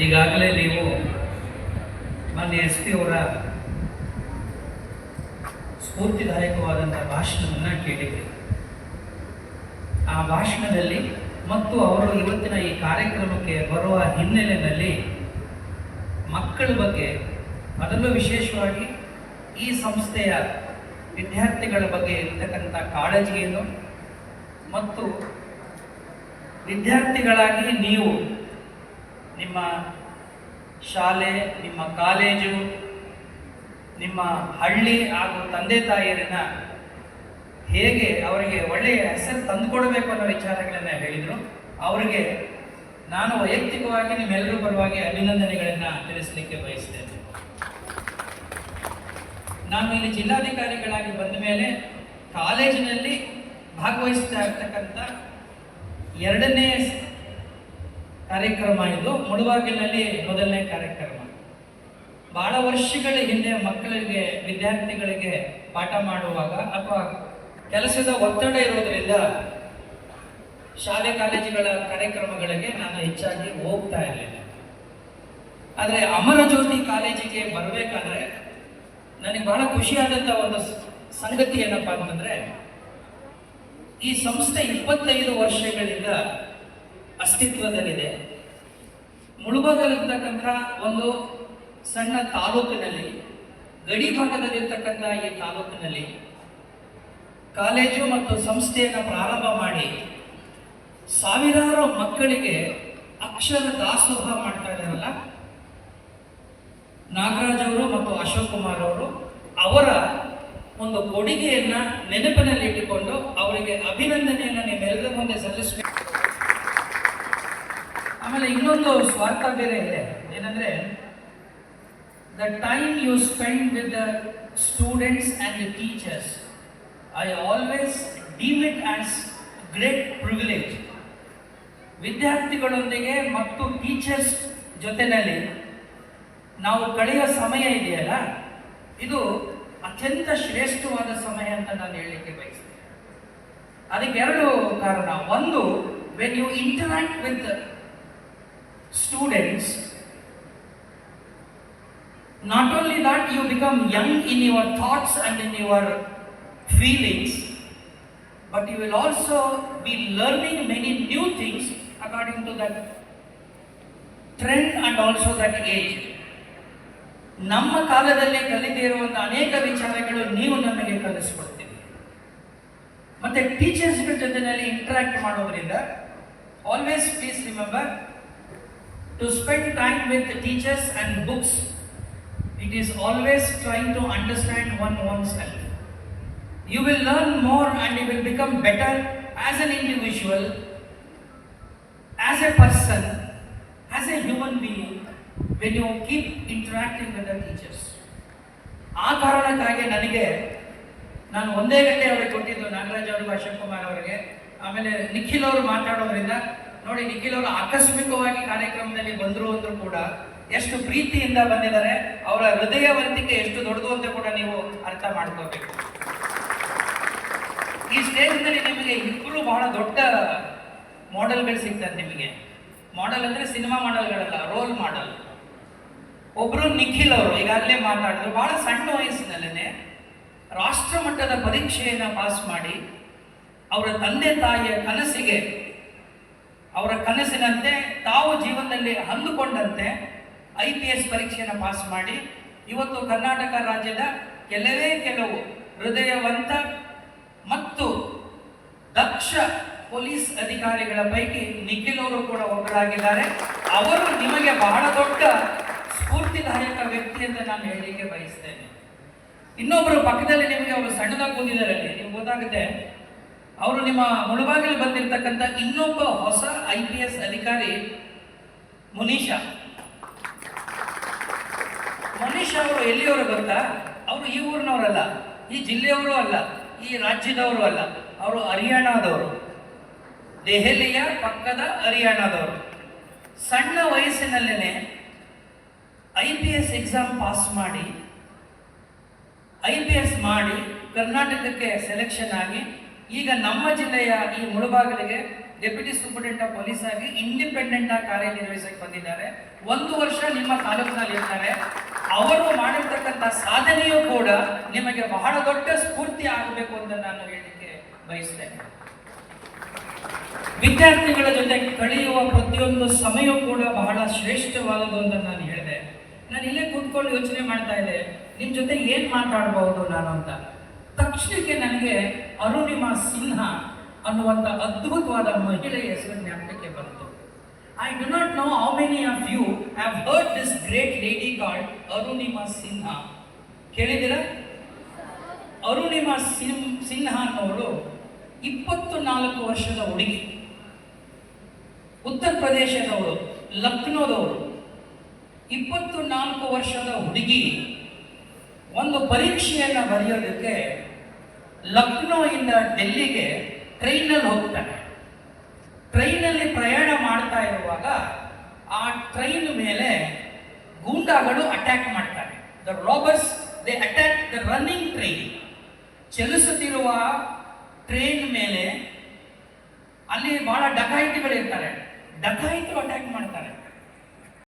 ಈಗಾಗಲೇ ನೀವು ಮಾನ್ಯ ಎಸ್ ಪಿ ಅವರ ಸ್ಫೂರ್ತಿದಾಯಕವಾದಂಥ ಭಾಷಣವನ್ನು ಕೇಳಿದ್ರಿ ಆ ಭಾಷಣದಲ್ಲಿ ಮತ್ತು ಅವರು ಇವತ್ತಿನ ಈ ಕಾರ್ಯಕ್ರಮಕ್ಕೆ ಬರುವ ಹಿನ್ನೆಲೆಯಲ್ಲಿ ಮಕ್ಕಳ ಬಗ್ಗೆ ಅದರಲ್ಲೂ ವಿಶೇಷವಾಗಿ ಈ ಸಂಸ್ಥೆಯ ವಿದ್ಯಾರ್ಥಿಗಳ ಬಗ್ಗೆ ಇರತಕ್ಕಂಥ ಕಾಳಜಿಯನ್ನು ಮತ್ತು ವಿದ್ಯಾರ್ಥಿಗಳಾಗಿ ನೀವು ನಿಮ್ಮ ಶಾಲೆ, ನಿಮ್ಮ ಕಾಲೇಜು, ನಿಮ್ಮ ಹಳ್ಳಿ ಹಾಗೂ ತಂದೆ ತಾಯಿಯರನ್ನ ಹೇಗೆ ಅವರಿಗೆ ಒಳ್ಳೆಯ ಹೆಸರು ತಂದುಕೊಡಬೇಕು ಅನ್ನೋ ವಿಚಾರಗಳನ್ನು ಹೇಳಿದರು. ಅವರಿಗೆ ನಾನು ವೈಯಕ್ತಿಕವಾಗಿ ನಿಮ್ಮೆಲ್ಲರ ಪರವಾಗಿ ಅಭಿನಂದನೆಗಳನ್ನು ತಿಳಿಸಲಿಕ್ಕೆ ಬಯಸ್ತೇನೆ. ನಾನು ಇಲ್ಲಿ ಜಿಲ್ಲಾಧಿಕಾರಿಗಳಾಗಿ ಬಂದ ಮೇಲೆ ಕಾಲೇಜಿನಲ್ಲಿ ಭಾಗವಹಿಸ್ತಾ ಇರ್ತಕ್ಕಂಥ ಎರಡನೇ ಕಾರ್ಯಕ್ರಮ ಇದು ಮುಳುಬಾಗಿಲಿನಲ್ಲಿ ಮೊದಲನೇ ಕಾರ್ಯಕ್ರಮ. ಬಹಳ ವರ್ಷಗಳ ಹಿಂದೆ ಮಕ್ಕಳಿಗೆ, ವಿದ್ಯಾರ್ಥಿಗಳಿಗೆ ಪಾಠ ಮಾಡುವಾಗ ಅಥವಾ ಕೆಲಸದ ಒತ್ತಡ ಇರೋದ್ರಿಂದ ಶಾಲೆ, ಕಾಲೇಜುಗಳ ಕಾರ್ಯಕ್ರಮಗಳಿಗೆ ನಾನು ಹೆಚ್ಚಾಗಿ ಹೋಗ್ತಾ ಇರಲಿಲ್ಲ. ಆದರೆ ಅಮರಜ್ಯೋತಿ ಕಾಲೇಜಿಗೆ ಬರಬೇಕಾದ್ರೆ ನನಗೆ ಬಹಳ ಖುಷಿಯಾದಂಥ ಒಂದು ಸಂಗತಿ ಏನಪ್ಪ ಅಂತಂದ್ರೆ ಈ ಸಂಸ್ಥೆ ಇಪ್ಪತ್ತೈದು ವರ್ಷಗಳಿಂದ ಅಸ್ತಿತ್ವದಲ್ಲಿದೆ. ಮುಳುಬಾಗಲಿರ್ತಕ್ಕಂಥ ಒಂದು ಸಣ್ಣ ತಾಲೂಕಿನಲ್ಲಿ, ಗಡಿ ಭಾಗದಲ್ಲಿರ್ತಕ್ಕಂಥ ಈ ತಾಲೂಕಿನಲ್ಲಿ ಕಾಲೇಜು ಮತ್ತು ಸಂಸ್ಥೆಯನ್ನು ಪ್ರಾರಂಭ ಮಾಡಿ ಸಾವಿರಾರು ಮಕ್ಕಳಿಗೆ ಅಕ್ಷರ ದಾಸೋಹ ಮಾಡ್ತಾ ಇದ್ದಾರಲ್ಲ? ನಾಗರಾಜ್ ಅವರು ಮತ್ತು ಅಶೋಕ್ ಕುಮಾರ್ ಅವರು ಅವರ ಒಂದು ಕೊಡುಗೆಯನ್ನ ನೆನಪಿನಲ್ಲಿ ಇಟ್ಟುಕೊಂಡು ಅವರಿಗೆ ಅಭಿನಂದನೆಯನ್ನು ನಿಮ್ಮೆಲ್ಲರ ಮುಂದೆ ಸಲ್ಲಿಸಬೇಕು. ಆಮೇಲೆ ಇನ್ನೊಂದು ಸ್ವಾರ್ಥ ಬೇರೆ ಇದೆ. ಏನಂದ್ರೆ the time you spend with the students and the teachers I always deem it as great privilege ವಿದ್ಯಾರ್ಥಿಗಳೊಂದಿಗೆ ಮತ್ತು ಟೀಚರ್ಸ್ ಜೊತೆಯಲ್ಲಿ ನಾವು ಕಳೆಯೋ ಸಮಯ ಇದೆಯಲ್ಲ, ಇದು ಅತ್ಯಂತ ಶ್ರೇಷ್ಠವಾದ ಸಮಯ ಅಂತ ನಾನು ಹೇಳಲಿಕ್ಕೆ ಬಯಸ್ತೇನೆ. ಅದಕ್ಕೆ ಎರಡು ಕಾರಣ. ಒಂದು when you interact with students not only that, you become young in your thoughts and in your feelings, but you will also be learning many new things according to that trend and also that age. ನಮ್ಮ ಕಾಲದಲ್ಲಿ ಕಲಿದೇ ಇರುವಂಥ ಅನೇಕ ವಿಚಾರಗಳು ನೀವು ನಮಗೆ ಕಲಿಸ್ಕೊಡ್ತೀವಿ ಮತ್ತೆ ಟೀಚರ್ಸ್ಗಳ ಜೊತೆಯಲ್ಲಿ interact ಮಾಡೋದ್ರಿಂದ always please remember to spend time with the teachers and books, it is always trying to understand one oneself. you will learn more and you will become better as an individual, as a person, as a human being when you keep interacting with the teachers. ಆ ಕಾರಣಕ್ಕಾಗಿ ನನಗೆ ನಾನು ಒಂದೇ ಗಂಟೆ ಅವರಿಗೆ ಕೊಟ್ಟಿದ್ದು ನಾಗರಾಜ್ ಅವರಿಗೂ ಅಶೋಕ್ ಕುಮಾರ್ ಅವರಿಗೆ ಆಮೇಲೆ ನಿಖಿಲ್ ಅವರು ಮಾತಾಡೋದ್ರಿಂದ ನೋಡಿ, ನಿಖಿಲ್ ಅವರು ಆಕಸ್ಮಿಕವಾಗಿ ಕಾರ್ಯಕ್ರಮದಲ್ಲಿ ಬಂದರು ಅಂದ್ರೂ ಕೂಡ ಎಷ್ಟು ಪ್ರೀತಿಯಿಂದ ಬಂದಿದ್ದಾರೆ, ಅವರ ಹೃದಯವಂತಿಕೆ ಎಷ್ಟು ದೊಡ್ಡದು ಅಂತ ಕೂಡ ನೀವು ಅರ್ಥ ಮಾಡ್ಕೋಬೇಕು. ಈ ಸ್ಟೇಜ್ನಲ್ಲಿ ನಿಮಗೆ ಇಬ್ಬರು ಬಹಳ ದೊಡ್ಡ ಮಾಡೆಲ್ಗಳು ಸಿಗ್ತಾರೆ ನಿಮಗೆ. ಮಾಡೆಲ್ ಅಂದ್ರೆ ಸಿನಿಮಾ ಮಾಡೆಲ್ಗಳಲ್ಲ, ರೋಲ್ ಮಾಡೆಲ್. ಒಬ್ರು ನಿಖಿಲ್ ಅವರು ಈಗಾಗಲೇ ಮಾತಾಡಿದ್ರು, ಬಹಳ ಸಣ್ಣ ವಯಸ್ಸಿನಲ್ಲೇ ರಾಷ್ಟ್ರ ಮಟ್ಟದ ಪರೀಕ್ಷೆಯನ್ನು ಪಾಸ್ ಮಾಡಿ, ಅವರ ತಂದೆ ತಾಯಿಯ ಕನಸಿಗೆ ಅವರ ಕನಸಿನಂತೆ ತಾವು ಜೀವನದಲ್ಲಿ ಅಂದುಕೊಂಡಂತೆ ಐ ಪಿ ಎಸ್ ಪರೀಕ್ಷೆಯನ್ನು ಪಾಸ್ ಮಾಡಿ ಇವತ್ತು ಕರ್ನಾಟಕ ರಾಜ್ಯದ ಕೆಲವೇ ಕೆಲವು ಹೃದಯವಂತ ಮತ್ತು ದಕ್ಷ ಪೊಲೀಸ್ ಅಧಿಕಾರಿಗಳ ಪೈಕಿ ನಿಖಿಲ್ ಅವರು ಕೂಡ ಒಬ್ಬರಾಗಿದ್ದಾರೆ. ಅವರು ನಿಮಗೆ ಬಹಳ ದೊಡ್ಡ ಸ್ಫೂರ್ತಿದಾಯಕ ವ್ಯಕ್ತಿ ಅಂತ ನಾನು ಹೇಳಲಿಕ್ಕೆ ಬಯಸ್ತೇನೆ. ಇನ್ನೊಬ್ಬರು ಪಕ್ಕದಲ್ಲಿ ನಿಮಗೆ ಅವರು ಸಣ್ಣದಾಗಿ ಕೂತಿದ್ದಾರೆ ನಿಮ್ಗೆ ಗೊತ್ತಾಗುತ್ತೆ ಅವರು ನಿಮ್ಮ ಮುಳುಬಾಗಿಲು ಬಂದಿರತಕ್ಕಂಥ ಇನ್ನೊಬ್ಬ ಹೊಸ ಐ ಪಿ ಎಸ್ ಅಧಿಕಾರಿ ಮುನೀಶಾ. ಮುನೀಶ್ ಅವರು ಎಲ್ಲಿಯವರು ಬರ್ತಾ ಅವರು ಈ ಊರಿನವರಲ್ಲ, ಈ ಜಿಲ್ಲೆಯವರು ಅಲ್ಲ, ಈ ರಾಜ್ಯದವರು ಅಲ್ಲ. ಅವರು ಹರಿಯಾಣದವರು. ದೆಹಲಿಯ ಪಕ್ಕದ ಹರಿಯಾಣದವರು. ಸಣ್ಣ ವಯಸ್ಸಿನಲ್ಲೇ I P S exam pass ಮಾಡಿ, ಐ ಪಿ ಎಸ್ ಮಾಡಿ ಕರ್ನಾಟಕಕ್ಕೆ ಸೆಲೆಕ್ಷನ್ ಆಗಿ ಈಗ ನಮ್ಮ ಜಿಲ್ಲೆಯ ಈ ಮುಳುಬಾಗಿಲಿಗೆ ಡೆಪ್ಯೂಟಿ ಸೂಪರಿಂಟೆಂಡೆಂಟ್ ಆಫ್ ಪೊಲೀಸ್ ಆಗಿ ಇಂಡಿಪೆಂಡೆಂಟ್ ಆಗಿ ಕಾರ್ಯನಿರ್ವಹಿಸಕ್ಕೆ ಬಂದಿದ್ದಾರೆ. ಒಂದು ವರ್ಷ ನಿಮ್ಮ ತಾಲೂಕಿನಲ್ಲಿ ಇರ್ತಾರೆ. ಅವರು ಮಾಡಿರ್ತಕ್ಕಂಥ ಸಾಧನೆಯೂ ಕೂಡ ನಿಮಗೆ ಬಹಳ ದೊಡ್ಡ ಸ್ಫೂರ್ತಿ ಆಗಬೇಕು ಅಂತ ನಾನು ಹೇಳಲಿಕ್ಕೆ ಬಯಸ್ತೇನೆ. ವಿದ್ಯಾರ್ಥಿಗಳ ಜೊತೆ ಕಳೆಯುವ ಪ್ರತಿಯೊಂದು ಸಮಯವೂ ಕೂಡ ಬಹಳ ಶ್ರೇಷ್ಠವಾದದ್ದು ಅಂತ ನಾನು ಹೇಳಿದೆ. ನಾನು ಇಲ್ಲೇ ಕೂತ್ಕೊಂಡು ಯೋಚನೆ ಮಾಡ್ತಾ ಇದ್ದೆ. ನಿಮ್ ಜೊತೆ ಏನ್ ಮಾತಾಡಬಹುದು ನಾನು ಅಂತ. ತಕ್ಷಣಕ್ಕೆ ನನಗೆ ಅರುಣಿಮಾ ಸಿನ್ಹಾ ಅನ್ನುವಂಥ ಅದ್ಭುತವಾದ ಮಹಿಳೆಯ ಹೆಸರು ಜ್ಞಾಪಕಕ್ಕೆ ಬಂತು. I do not know how many of you have heard this great lady called Arunima Sinha. ಕೇಳಿದಿರ Arunima ಸಿನ್, ಸಿನ್ಹಾ ಅನ್ನೋರು ಇಪ್ಪತ್ತು ನಾಲ್ಕು ವರ್ಷದ ಹುಡುಗಿ. ಉತ್ತರ ಪ್ರದೇಶದವರು, ಲಕ್ನೋದವರು. ಇಪ್ಪತ್ತು ನಾಲ್ಕು ವರ್ಷದ ಹುಡುಗಿ ಒಂದು ಪರೀಕ್ಷೆಯನ್ನು ಬರೆಯೋದಕ್ಕೆ ಲಕ್ನೋಯಿಂದ ಡೆಲ್ಲಿಗೆ ಟ್ರೈನಲ್ಲಿ ಹೋಗ್ತಾನೆ. ಟ್ರೈನಲ್ಲಿ ಪ್ರಯಾಣ ಮಾಡ್ತಾ ಇರುವಾಗ ಆ ಟ್ರೈನ್ ಮೇಲೆ ಗೂಂಡಾಗಳು ಅಟ್ಯಾಕ್ ಮಾಡ್ತಾರೆ. The robbers they attack the running train ಚಲಿಸುತ್ತಿರುವ ಟ್ರೈನ್ ಮೇಲೆ ಅಲ್ಲಿ ಬಹಳ ಡಕಾಯಿತಿಗಳಿರ್ತಾರೆ. ಡಕಾಯಿತರು ಅಟ್ಯಾಕ್ ಮಾಡ್ತಾರೆ.